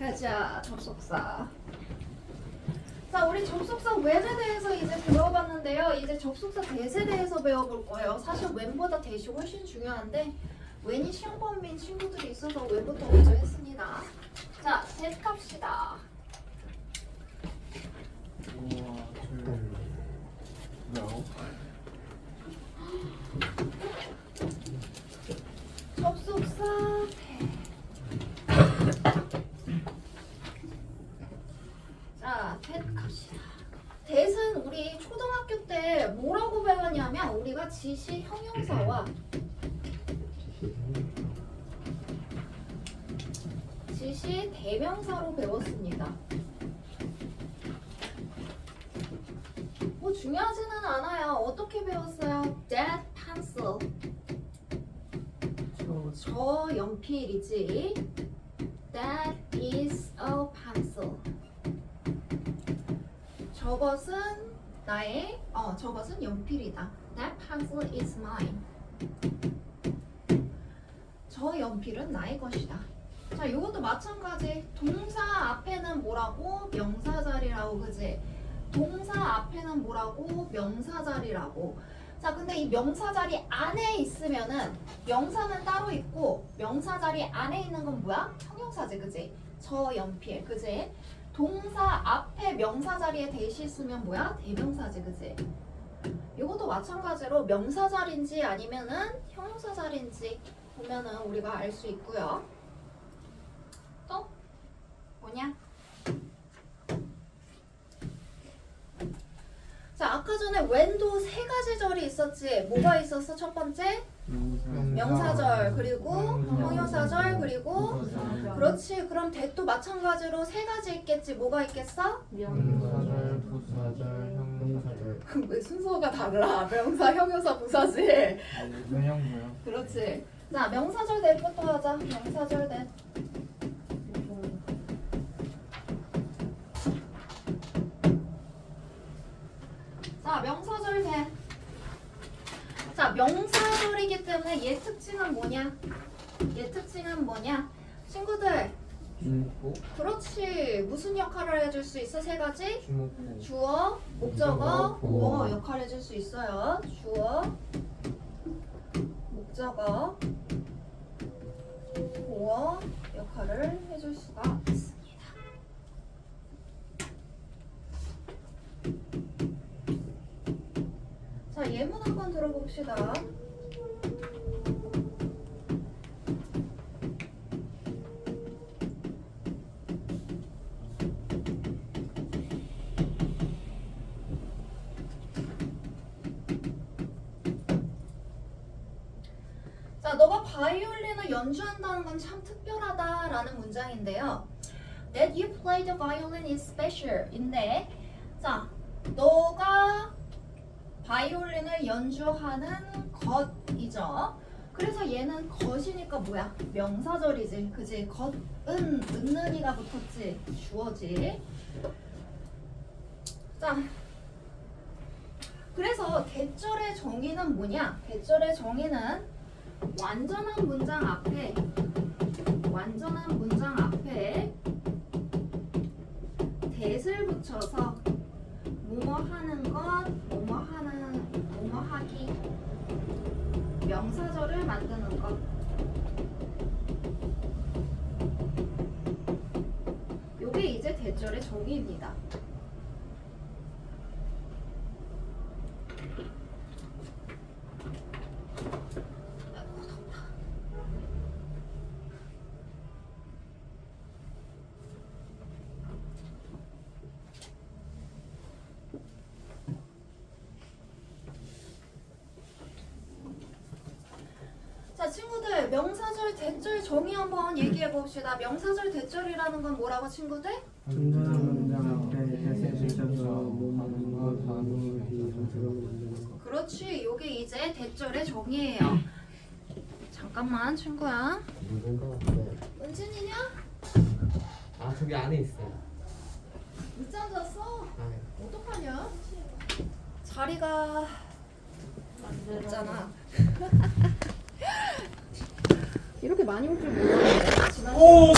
가자 접속사. 자, 우리 접속사 when에 대해서 이제 배워봤는데요. 이제 접속사 that에 대해서 배워볼 거예요. 사실 when보다 that이 훨씬 중요한데 when이 시험 범위인 친구들이 있어서 when부터 먼저 했습니다. 자, 갑시다. 우와, 저 뭐야? 접속사 자, that 갑시다. that은 우리 초등학교 때 뭐라고 배웠냐면 우리가 지시 형용사와 지시 대명사로 배웠습니다. 뭐 중요하지는 않아요. 어떻게 배웠어요? That pencil. 저 연필이지. That is a pencil. 저것은 나의 어 저것은 연필이다. That pencil is mine. 저 연필은 나의 것이다. 자, 이것도 마찬가지. 동사 앞에는 뭐라고? 명사 자리라고 그지? 동사 앞에는 뭐라고? 명사 자리라고. 자, 근데 이 명사 자리 안에 있으면은 명사는 따로 있고 명사 자리 안에 있는 건 뭐야? 형용사지, 그지? 저 연필, 그지? 동사 앞에 명사 자리에 대시 있으면 뭐야? 대명사지, 그지? 이것도 마찬가지로 명사 자리인지 아니면은 형용사 자리인지 보면은 우리가 알 수 있고요. 또 뭐냐? 자, 아까 전에 when도 세 가지 절이 있었지. 뭐가 있었어? 첫 번째 명사절 그리고 형용사절 그리고 그렇지. 그럼 대도 마찬가지로 세 가지 있겠지. 뭐가 있겠어? 명사절, 부사절, 형용사절. 왜 순서가 달라? 명사, 형용사, 부사지. 왜냐고요? 그렇지. 자, 명사절 대부터 하자. 명사절 대. 자, 명사절이기 때문에 얘 특징은 뭐냐? 얘 특징은 뭐냐? 친구들, 주목고, 그렇지. 무슨 역할을 해줄 수 있어? 세 가지? 주목고. 주어, 목적어, 보어. 역할을 해줄 수 있어요. 주어, 목적어, 보어 역할을 해줄 수가 있습니다. 자, 예문 한번 들어봅시다. 자, 너가 바이올린을 연주한다는 건 참 특별하다라는 문장인데요. That you play the violin is special인데, 자, 너가 바이올린을 연주하는 것이죠. 그래서 얘는 것이니까 뭐야? 명사절이지, 그지? 것은 은는이가 붙었지, 주어지. 자, 그래서 대절의 정의는 뭐냐? 대절의 정의는 완전한 문장 앞에 완전한 문장 앞에 that을 붙여서 뭐뭐 하는 것, 뭐뭐 하는 뭐뭐 하기 명사절을 만드는 것. 요게 이제 대절의 정의입니다. 자 친구들 명사절 대절 정의 한번 얘기해 봅시다. 명사절 대절이라는 건 뭐라고 친구들? 그렇지. 요게 이제 대절의 정의예요. 잠깐만 친구야. 은진이냐? 아 저기 안에 있어요. 늦잠 잤어? 아, 어떡하냐? 자리가 없잖아. 이렇게 많이 올 줄 몰랐는데. 지난 오!